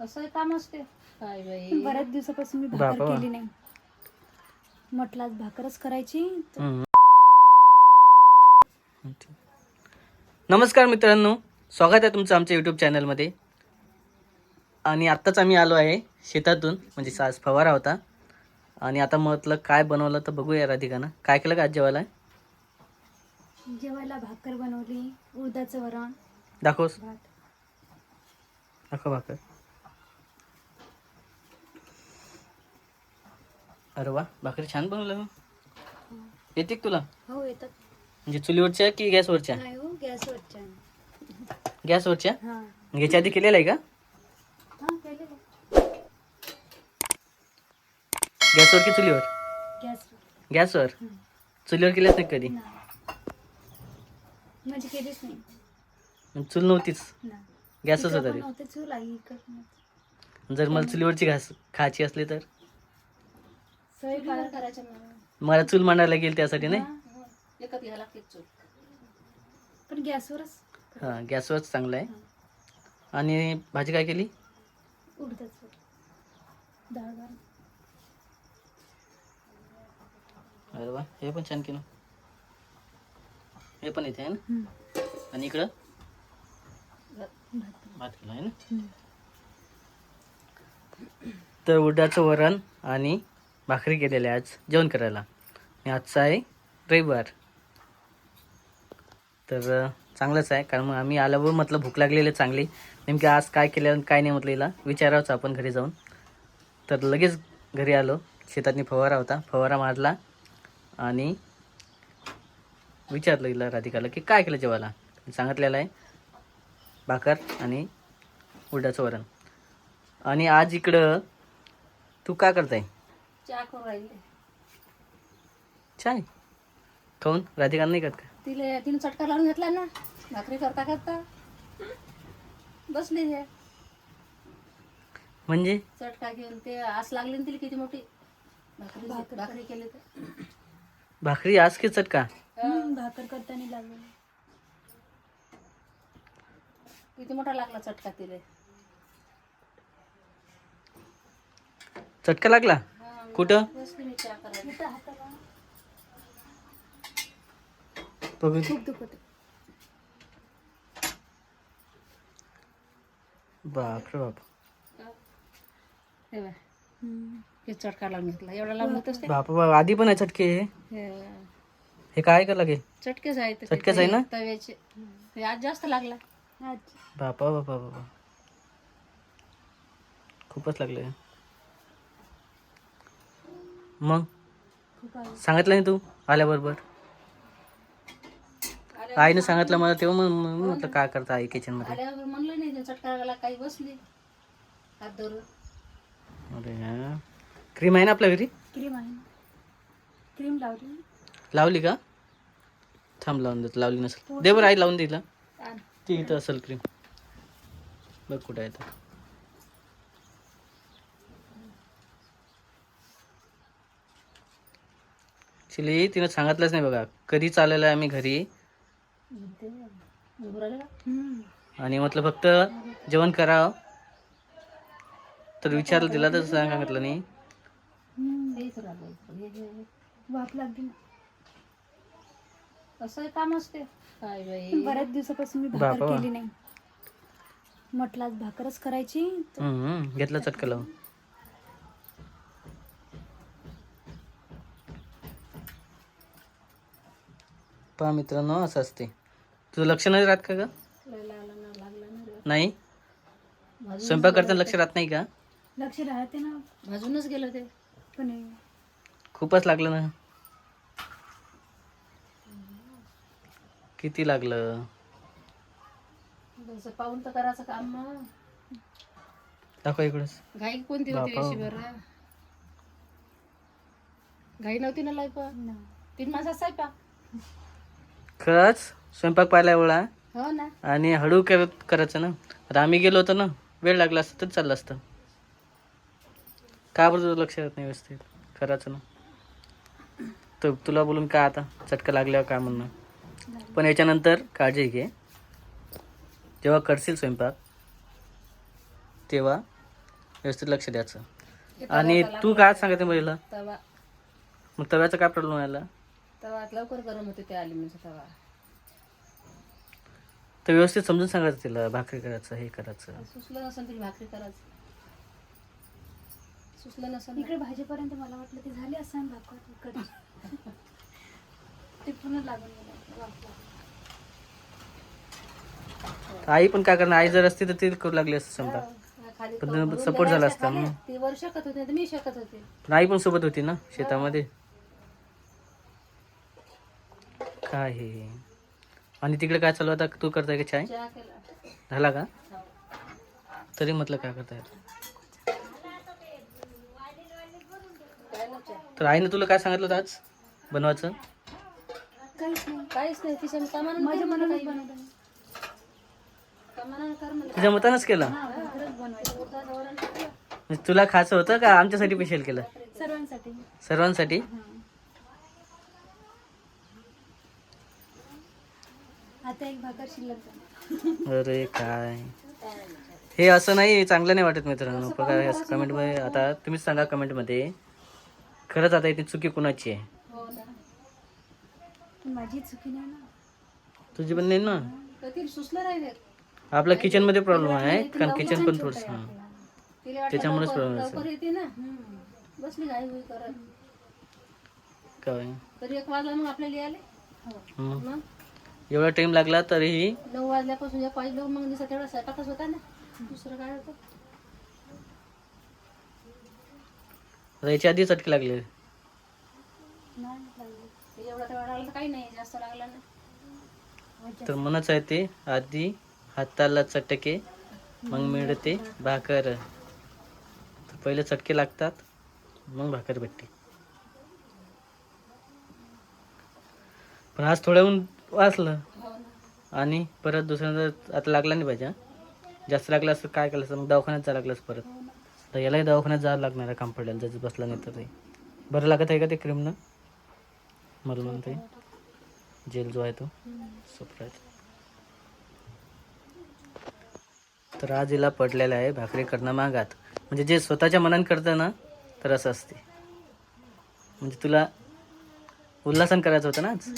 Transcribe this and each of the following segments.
असं काम असते. काय बाई? बऱ्याच दिवसापासून मी. भाकर केली नाही. म्हटलं आज भाकरच करायची. तर. नमस्कार मित्रांनो. स्वागत आहे तुमचं आमच्या यूट्यूब चॅनलमध्ये आणि आत्ताच आम्ही आलो आहे शेतातून म्हणजे आज फवारा होता. आणि आता म्हटलं काय बनवलं तर बघूया राधिकानं. काय केलं का आज जेवायला? जेवायला भाकर बनवली उडदाचं वरण. दाखवस. भात. दाखव भाकर. अरे वा भाकरी छान बनवलं येते का तुला? हो येतात. म्हणजे चुलीवरच्या की गॅसवरच्या? नाही हो गॅसवरच्या. गॅसवरच्या? हा. याच्या आधी केलेलं आहे का? हा केलेलं गॅसवर की चुलीवर? गॅसवर. गॅसवर. चुलीवर केल्याच नाही कधी? नाही. म्हणजे केलीच नाही. मग चूल नव्हतीच. नाही. गॅसच इकडं होता पण ते. नव्हतं चूल आई इकडं पण नव्हतं. जर मला चुलीवरची घास खायची असली तर? करायचं मला मला चूल मांडायला गेली त्यासाठी नाही? हा, एकच घ्यायला लागते चूल. पण गॅसवरच. हां गॅसवरच चांगलं आहे. आणि भाजी काय केली? उडदाचं डाळ वरण अरे वा हे पण छान केलं. हे पण इथे आहे ना. आणि इकडं? भात. भात केला आहे ना. तर उडदाचं वरण आणि भाकरी केलेली आहे आज. जेवण करायला. आणि आजचा आहे रविवार. तर चांगलंच आहे. कारण मग आम्ही आल्यावर म्हटलं भूक लागलेली आहे चांगली. नेमकी आज काय केलं काय नाही म्हटलं हिला. विचारावंच आपण घरी जाऊन. तर लगेच घरी आलो. शेतातनी फवारा होता. फवारा मारला. आणि विचारलं हिला राधिकाला की काय केलं जेवायला? सांगितलेलं आहे. भाकर आणि उड्डाचं वरण. आणि आज इकडं तू का करताय? चहा करून राहिले. चाय खाऊन? राधिका नाही करत का? तिले तिने चटका लावून घेतला ना. भाकरी करता करता. बसली हे. म्हणजे? चटका घेऊन ते आस लागली ना तिला किती मोठी. भाकरी भाकर. भाकरी केली तर. भाकरी आज की चटका? हम्म, भाकर करताना लागलं. किती मोठा लागला चटका तिले. चटका लागला? कुठं? बघू बापरे बाप. हे चटका लावून घेतला. एवढा लावून घेतोस ते बाप बाप आधी पण आहे चटके हे. काय का लागेल? चटकेच आहेत ते. चटकेच आहे ना? तव्याचे. आज जास्त लागला. बापा बापा बापा. खूपच लागले. मग? सांगितलं नाही तू? आल्याबरोबर. आईनं सांगितलं मला तेव्हा मग मग म्हटलं काय करता आई किचनमध्ये आल्यावर म्हणलं नाही ते चटका लागला काही बसली. हात धरून. अरे क्रीम आहे ना आपल्या घरी? क्रीम आहे क्रीम लावली का? थांब लावून देत लावली नसेल. दे बरं आई लावून दिला. ती इथं असेल क्रीम. बघ कुठं आहे तर चिली तिनं सांगितलंच नाही बघा. कधी चाललेलं आहे आम्ही घरी. आणि म्हटलं फक्त जेवण करावं. तर विचारलं तिला तर सांगितलं नाही. असं काम असते काय बाई बऱ्याच दिवसापासून मी केली नाही. म्हटलं आज भाकरच करायची. घेतलं चटका लावून पहा मित्रांनो असं असते. तुझं लक्ष नाही राहत का ग. नाही? स्वयंपाक करताना. लक्ष राहत नाही का? लक्ष राहते ना. भाजूनच गेलं ते. पण खूपच लागलं ना. किती लागलं? पाहून तर करायचं काम मग दाखव इकडंच. घाई कोणती होती बापा. अशी बरं घाई नव्हती ना ना. तीन माणसात सायपा खरंच? स्वयंपाक पाहिला एवढा? हो ना. आणि हळू करत करायचं ना? आता आम्ही गेलो होतो ना वेळ लागला असतं तर चाललं असतं. का बरं तुझं लक्ष राहत नाही व्यवस्थित? करायचं ना. तर तुला बोलून का आता? चटका लागल्यावर का म्हणणं? पण याच्यानंतर काळजी घे. जेव्हा करशील स्वयंपाक तेव्हा व्यवस्थित लक्ष द्यायचं. आणि तू काय सांगते मला तवा. मग तव्याचा काय प्रॉब्लेम आला तवा लवकर गरम होते त्या अल्युमिनियमचा तवा तर व्यवस्थित समजून सांगायचं तिला भाकरी करायचं हे करायचं सुचलं नसेल तरी भाकरी करायचं सुचलं नसेल ना. इकडे भाजीपर्यंत मला वाटलं ते झाले असं भाकर इकडे ते पुन्हा लागून गेलं वाफला. तर आई पण काय करणार आई जर असती तर ती करू लागली असते समजा हा, खाली पण support द्यायच्या झाला असता खाली. मग. ती वर शकत होती तर मी शकत होते पण आई पण सोबत होती ना शेतामध्ये काय हे आणि तिकडे काय चालू आता तू करताय का चाय? झाला का? तरी म्हटलं काय करताय? तर आईने तुला काय सांगितलं होतं आज? बनवायचं? काहीच नाही. तिच्या तुझ्या मतानच केलं? हा. म्हणजे तुला खायचं होतं का आमच्यासाठी स्पेशल केलं? सर्वांसाठी. सर्वांसाठी? आता एक भाकर शिल्लक झाली. अरे काय? हे असं नाही चांगलं नाही वाटत मित्रांनो. हे असं कमेंटमध्ये आता तुम्हीच सांगा कमेंटमध्ये खरंच आता इथे चुकी कुणाची आहे? हो ना. पण माझी चुकी नाही ना. तुझी पण नाही ना? तर तिला सुचलं नाही रे आपला किचनमध्ये प्रॉब्लेम आहे कारण किचन पण थोडंसं त्याच्यामुळेच करत? काय? एवढा टाइम लागला तरीही नऊ वाजल्यापासून एक वाजलं मग दिवसा तेवढा स्वयंपाकच होता ना. दुसरं काय होतं? आता याच्या आधी चटके लागले. नाही एवढा तेवढा लागला तर काही नाही जास्त लागला ना. तर म्हणच आहे ते आधी हाताला चटके मग मिळते भाकर. तर पहिले चटके लागतात मग भाकर भेटते. पण आज थोड्याहून वाचलं. आणि परत दुसऱ्यांदा आता लागला नाही पाहिजे जास्त लागलं असं काय केलं असतं? मग दवाखान्यात जावं लागलं परत. तर यालाही दवाखान्यात जावं लागणार आहे काम पडल्यानं जर बसला नाही तर. ते बरं लागत आहे का ते क्रीमनं मला म्हणते जेल जो आहे तो. सप्राईज तर आज हिला पडलेला आहे भाकरी करणं मागात म्हणजे जे स्वतःच्या मनान करतं ना तर असं असते. म्हणजे तुला उल्हासन करायचं होतं ना आज?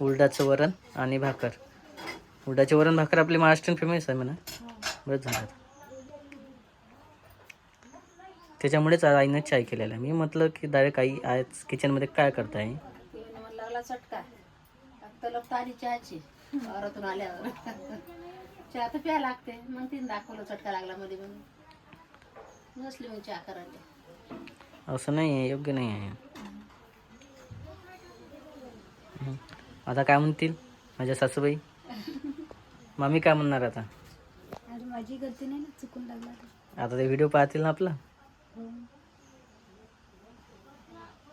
उलडाचं वरण आणि भाकर. उलडाचे वरण भाकर आपली महाराष्ट्रीयन फेमस आहे म्हणा. बरंच झालं त्याच्यामुळेच आज आईनं चाय केलेला. मी म्हटलं की डायरेक्ट आई आज किचनमध्ये काय करताय? ते मला लागला चटका तलप आली चहाची. वावरातून आल्यावर. चहा तर प्या लागते. मग तिने दाखवलं चटका लागला मध्ये म्हणून नसली मग चहा करायला. असं नाही आहे योग्य नाही आहे. आता काय म्हणतील माझ्या सासूबाई मामी काय म्हणणार आता माझी गलती नाही ना चुकून लागला तर. आता ते व्हिडिओ पाहतील ना आपला हो.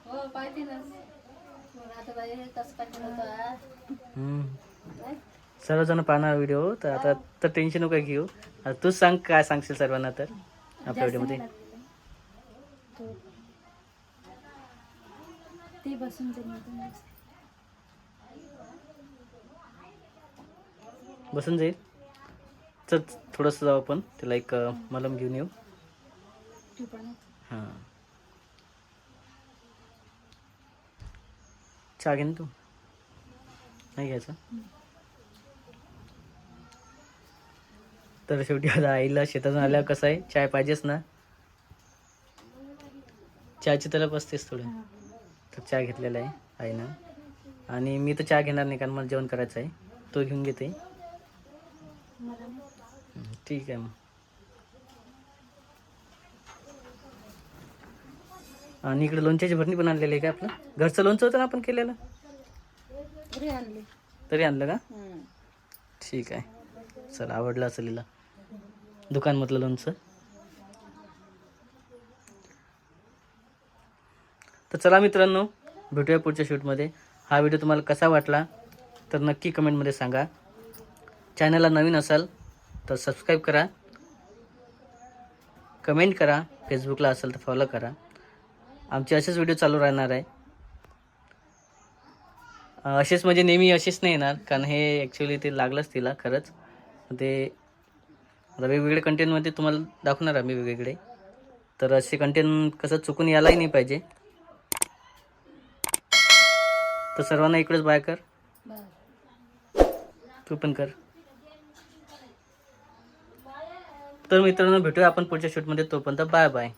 हो पाहिजे ना मग आता बाई कसं काय केलं होतं हं. नाही? सर्वजण पाहणार व्हिडिओ तर आता तर टेन्शन नको घेऊ आता तूच सांग काय सांगशील सर्वांना तर आपल्या जास्त व्हिडिओमध्ये नाही लागलेलं. तो ते बसून जाईल मग जास्त. बसून जाईल. चल थोडंसं जाऊ आपण. त्याला एक मलम घेऊन येऊ. हां. चहा घे ना तू. नाही घ्यायचा? तर शेवटी आता आईला शेतातून आल्यावर कसं आहे? चाय पाहिजेच ना. चहाची तलप असतेच थोडं. तर चहा घेतलेला आहे आईनं. आणि मी तर चहा घेणार नाही कारण मला जेवण करायचं आहे. तो घेऊन घेते. ठीक आहे मग. आणि इकडे लोणच्याची भरणी पण आणलेली आहे का आपलं? घरचं लोणचं होतं ना आपण केलेलं? तरी आणलं. का. ठीक आहे. चल आवडलं असेल हिला. दुकानमधलं लोणचं. तर चला मित्रांनो भेटूया पुढच्या शूटमध्ये. हा व्हिडिओ तुम्हाला कसा वाटला तर नक्की कमेंटमध्ये सांगा. चॅनलला नवीन असाल तर सबस्क्राईब करा. कमेंट करा. फेसबुकला असेल तर फॉलो करा. आमचे असेच व्हिडिओ चालू राहणार आहे. असेच म्हणजे नेहमी असेच नाही येणार कारण हे ॲक्च्युली ते लागलंच तिला खरंच. ते आता वेगवेगळे कंटेंटमध्ये तुम्हाला दाखवणार आम्ही वेगवेगळे. तर असे कंटेंट कसं चुकून यायलाही नाही पाहिजे. तर सर्वांना इकडेच बाय कर. तू पण कर. तर मित्रांनो भेटूया आपण पुढच्या शूटमध्ये तोपर्यंत बाय बाय.